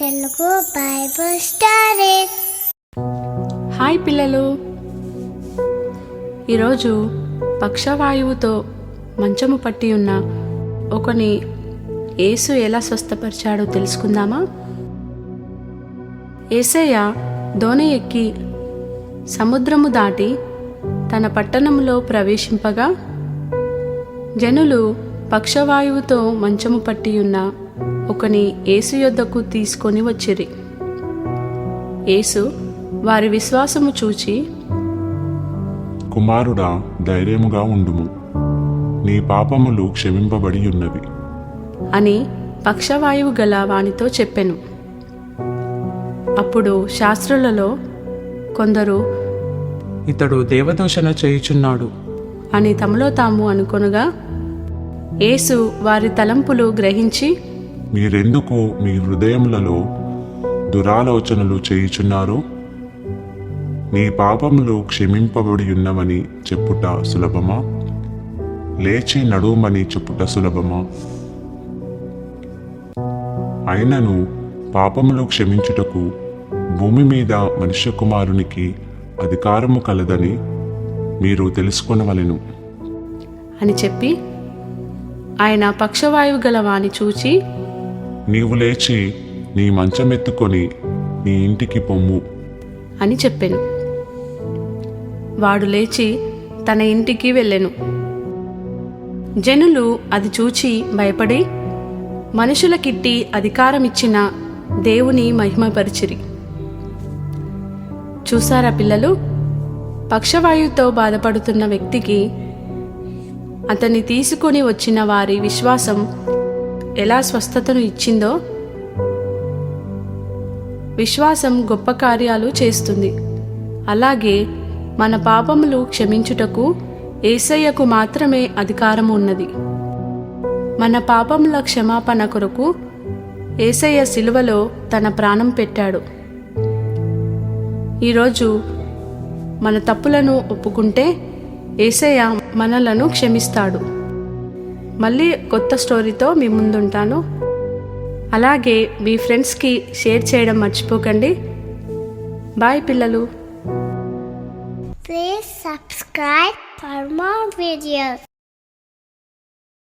Telugu Bible story. Hi పిల్లలు. ఈరోజు పక్షవాయువుతో మంచము పట్టి ఉన్న ఒకని యేసు ఎలా స్వస్థపరిచాడో తెలుసుకుందామా? ఏసయ్య దోణి ఎక్కి సముద్రము దాటి తన పట్టణంలో ప్రవేశింపగా జనులు పక్షవాయువుతో మంచము పట్టి ఉన్న ఒకని యేసు యొద్దకు తీసుకొని వచ్చిరి. యేసు వారి విశ్వాసము చూచి కుమారుడా ధైర్యముగా ఉండుము. నీ పాపములు క్షమింపబడి ఉన్నవి అని పక్షవాయువు గల వానితో చెప్పెను. అప్పుడు శాస్త్రులలో కొందరు ఇతడు దేవదూషణ చేయుచున్నాడు. అని తమలో తాము అనుకొనగా యేసు వారి తలంపులు గ్రహించి మీరెందుకు మీ హృదయములలో దురాలోచనలు చేయుచున్నారు? నీ పాపములు క్షమింపబడి ఉన్నవని చెప్పుట సులభమా? లేచి నడుమని చెప్పుట సులభమా? అయినను పాపములు క్షమించుటకు భూమి మీద మనుష్య కుమారునికి అధికారము కలదని మీరు తెలుసుకొనవలెను. అని చెప్పి ఆయన పక్షవాయువు గల వాని చూచి నీవు లేచి నీ మంచమెత్తుకొని నీ ఇంటికి పొమ్ము. అని చెప్పాను. వాడు లేచి తన ఇంటికి వెళ్ళెను. జనులు అది చూచి భయపడి మనుషులకిట్టి అధికారమిచ్చిన దేవుని మహిమపరిచిరి. చూసారా పిల్లలు? పక్షవాయువుతో బాధపడుతున్న వ్యక్తికి అతన్ని తీసుకొని వచ్చిన వారి విశ్వాసం ఎలా స్వస్థతను ఇచ్చిందో విశ్వాసం గొప్ప కార్యాలు చేస్తుంది. అలాగే మన పాపములు క్షమించుటకు ఏసయ్యకు మాత్రమే అధికారం ఉన్నది. మన పాపముల క్షమాపణ కొరకు ఏసయ్య సిలువలో తన ప్రాణం పెట్టాడు. ఈరోజు మన తప్పులను ఒప్పుకుంటే ఏసయ్య మనలను క్షమిస్తాడు. మళ్ళీ కొత్త స్టోరీతో మీ ముందుంటాను. అలాగే మీ ఫ్రెండ్స్కి షేర్ చేయడం మర్చిపోకండి. బాయ్ పిల్లలు. Please subscribe for more videos